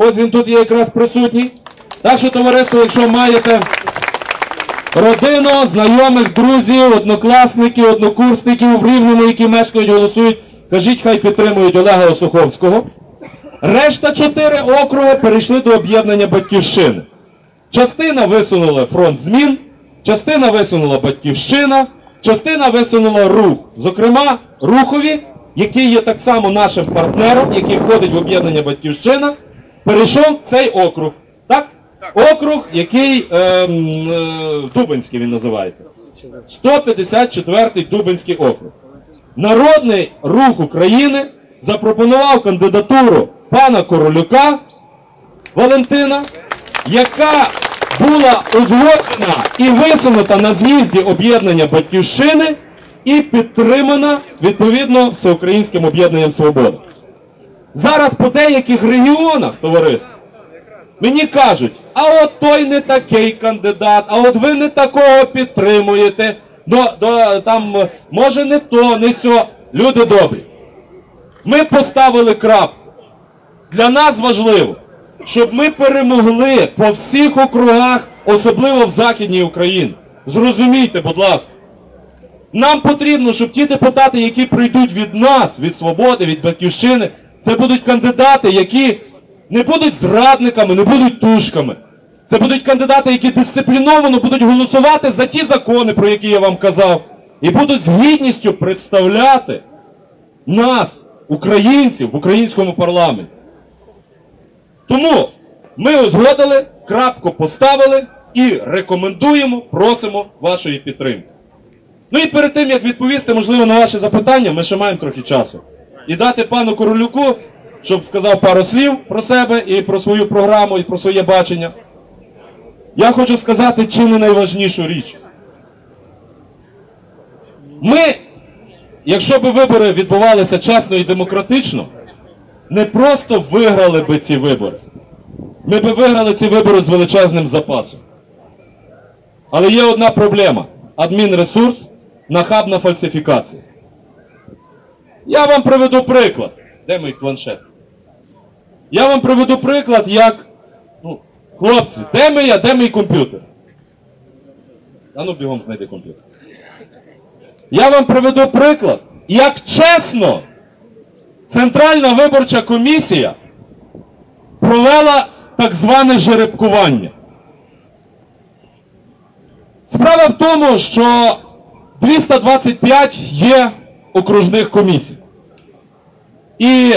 Ось він тут є якраз присутній. Так що, товариство, якщо маєте родину, знайомих, друзів, однокласників, однокурсників в Рівному, які мешкають, голосують, кажіть, хай підтримують Олега Осуховського. Решта чотири округи перейшли до об'єднання Батьківщини. Частина висунула фронт змін, частина висунула Батьківщина, частина висунула рух. Зокрема, рухові, який є так само нашим партнером, який входить в об'єднання Батьківщина, перейшов цей округ. Так? Округ, який ем, е, Дубинський він називається. 154-й Дубинський округ. Народний рух України запропонував кандидатуру пана Королюка Валентина, яка була узгоджена і висунута на з'їзді об'єднання Батьківщини і підтримана відповідно Всеукраїнським об'єднанням Свобода. Зараз по деяких регіонах, товариство, мені кажуть, а от той не такий кандидат, а от ви не такого підтримуєте. До, до, там, може не то, не сьо. Люди добрі. Ми поставили крапку. Для нас важливо, щоб ми перемогли по всіх округах, особливо в Західній Україні. Зрозумійте, будь ласка. Нам потрібно, щоб ті депутати, які прийдуть від нас, від свободи, від батьківщини, це будуть кандидати, які не будуть зрадниками, не будуть тушками. Це будуть кандидати, які дисципліновано будуть голосувати за ті закони, про які я вам казав, і будуть з гідністю представляти нас, українців, в українському парламенті. Тому ми узгодили, крапку поставили і рекомендуємо, просимо вашої підтримки. Ну і перед тим, як відповісти, можливо, на ваші запитання, ми ще маємо трохи часу. І дати пану Королюку, щоб сказав пару слів про себе і про свою програму, і про своє бачення. Я хочу сказати чи не найважнішу річ. Ми, якщо б вибори відбувалися чесно і демократично, не просто виграли би ці вибори. Ми би виграли ці вибори з величезним запасом. Але є одна проблема: адмінресурс, нахабна фальсифікація. Я вам приведу приклад. Де мій планшет? Я вам приведу приклад, як. Ну, хлопці, де мій я, де мій комп'ютер? А ну бігом знайди комп'ютер. Я вам приведу приклад, як чесно Центральна виборча комісія провела так зване жеребкування. Справа в тому, що 225 є окружних комісій. І